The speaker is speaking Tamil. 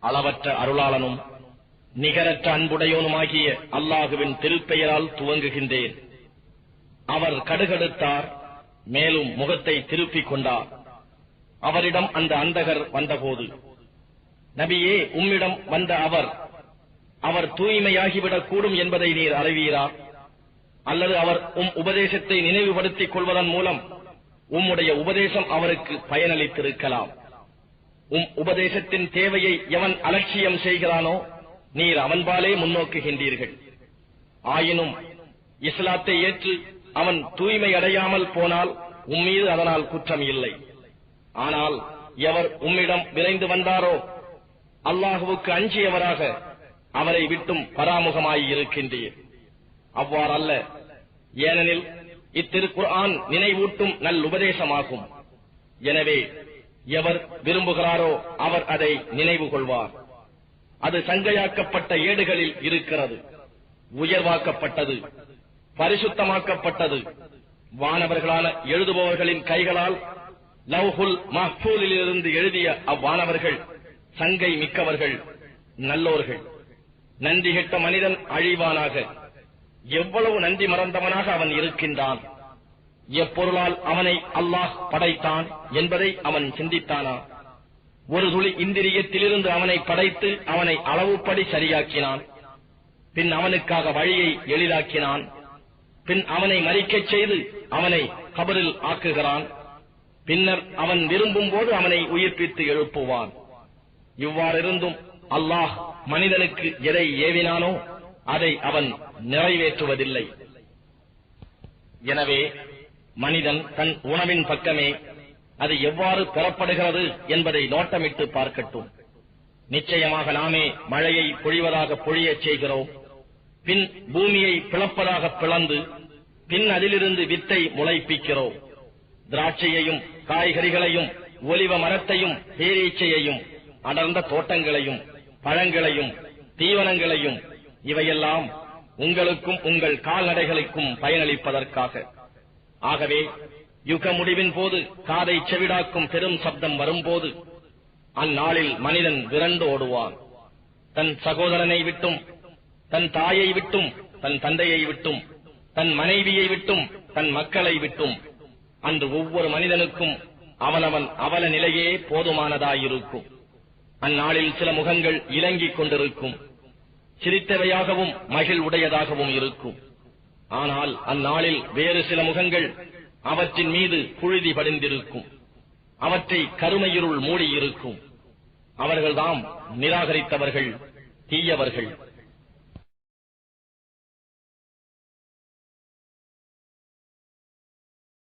அளவற்ற அருளாளனும் நிகரற்ற அன்புடையோனுமாகிய அல்லாஹுவின் திருப்பெயரால் துவங்குகின்றேன். அவர் கடுகெடுத்தார் மேலும் முகத்தை திருப்பிக் கொண்டார். அவரிடம் அந்த அந்தகர் வந்தபோது நபியே உம்மிடம் வந்த அவர் அவர் தூய்மையாகிவிடக் கூடும் என்பதை நீர் அறிவீரா? அல்லது அவர் உம் உபதேசத்தை நினைவுபடுத்திக் கொள்வதன் மூலம் உம்முடைய உபதேசம் அவருக்கு பயனளித்திருக்கலாம். உம் உபதேசத்தின் தேவையை எவன் அலட்சியம் செய்கிறானோ நீர் அவன்பாலே முன்னோக்குகின்றீர்கள். ஆயினும் இஸ்லாத்தை ஏற்று அவன் தூய்மை அடையாமல் போனால் உம்மீது அதனால் குற்றம் இல்லை. ஆனால் எவர் உம்மிடம் விரைந்து வந்தாரோ அல்லாஹுவுக்கு அஞ்சியவராக அவரை விட்டும் பராமுகமாய் இருக்கின்றீர். அவ்வாறல்ல. ஏனெனில் இத்திருக்குர்ஆன் நினைவூட்டும் நல்லுபதேசமாகும் எனவே எவர் விரும்புகிறாரோ அவர் அதை நினைவு கொள்வார். அது சங்கையாக்கப்பட்ட ஏடுகளில் இருக்கிறது. உயர்வாக்கப்பட்டது. பரிசுத்தமாக்கப்பட்டது. வானவர்களான எழுதுபவர்களின் கைகளால் லவ்ஹுல் மஹ்பூலிலிருந்து எழுதிய அவ்வானவர்கள் சங்கை மிக்கவர்கள் நல்லோர்கள். நன்றி கெட்ட மனிதன் அழிவானாக. எவ்வளவு நன்றி மறந்தவனாக அவன் இருக்கின்றான். எப்பொருளால் அவனை அல்லாஹ் படைத்தான் என்பதை அவன் சிந்தித்தானா? ஒரு துளி இந்திரியத்திலிருந்து அவனை படைத்து அவனை அளவுப்படி சரியாக்கினான். பின் அவனுக்காக வழியை எளிதாக்கினான். பின் அவனை மறிக்கச் செய்து அவனை கபரில் ஆக்குகிறான். பின்னர் அவன் விரும்பும் போது அவனை உயிர்ப்பித்து எழுப்புவான். இவ்வாறிருந்தும் அல்லாஹ் மனிதனுக்கு எதை ஏவினானோ அதை அவன் நிறைவேற்றுவதில்லை. எனவே மனிதன் தன் உணவின் பக்கமே அது எவ்வாறு பெறப்படுகிறது என்பதை நோட்டமிட்டு பார்க்கட்டும். நிச்சயமாக நாமே மழையை பொழிவதாக பொழியச் செய்கிறோம். பின் பூமியை பிளப்பதாக பிளந்து பின் அதிலிருந்து வித்தை முளைப்பிக்கிறோம். திராட்சையையும் காய்கறிகளையும் ஒலிவ மரத்தையும் பேரீச்சையையும் அடர்ந்த தோட்டங்களையும் பழங்களையும் தீவனங்களையும் இவையெல்லாம் உங்களுக்கும் உங்கள் கால்நடைகளுக்கும் பயனளிப்பதற்காக. ஆகவே யுக முடிவின் போது காதை செவிடாக்கும் பெரும் சப்தம் வரும்போது அந்நாளில் மனிதன் விரண்டு ஓடுவான். தன் சகோதரனை விட்டும் தன் தாயை விட்டும் தன் தந்தையை விட்டும் தன் மனைவியை விட்டும் தன் மக்களை விட்டும் அன்று ஒவ்வொரு மனிதனுக்கும் அவனவன் அவல நிலையே போதுமானதாயிருக்கும். அந்நாளில் சில முகங்கள் இலங்கிக் கொண்டிருக்கும். சிரித்தவையாகவும் மகிழ்வுடையதாகவும் இருக்கும். ஆனால் அந்நாளில் வேறு சில முகங்கள் அவற்றின் மீது புழுதி படிந்திருக்கும். அவற்றை கருமையிருள் மூடியிருக்கும். அவர்கள்தாம் நிராகரித்தவர்கள் தீயவர்கள்.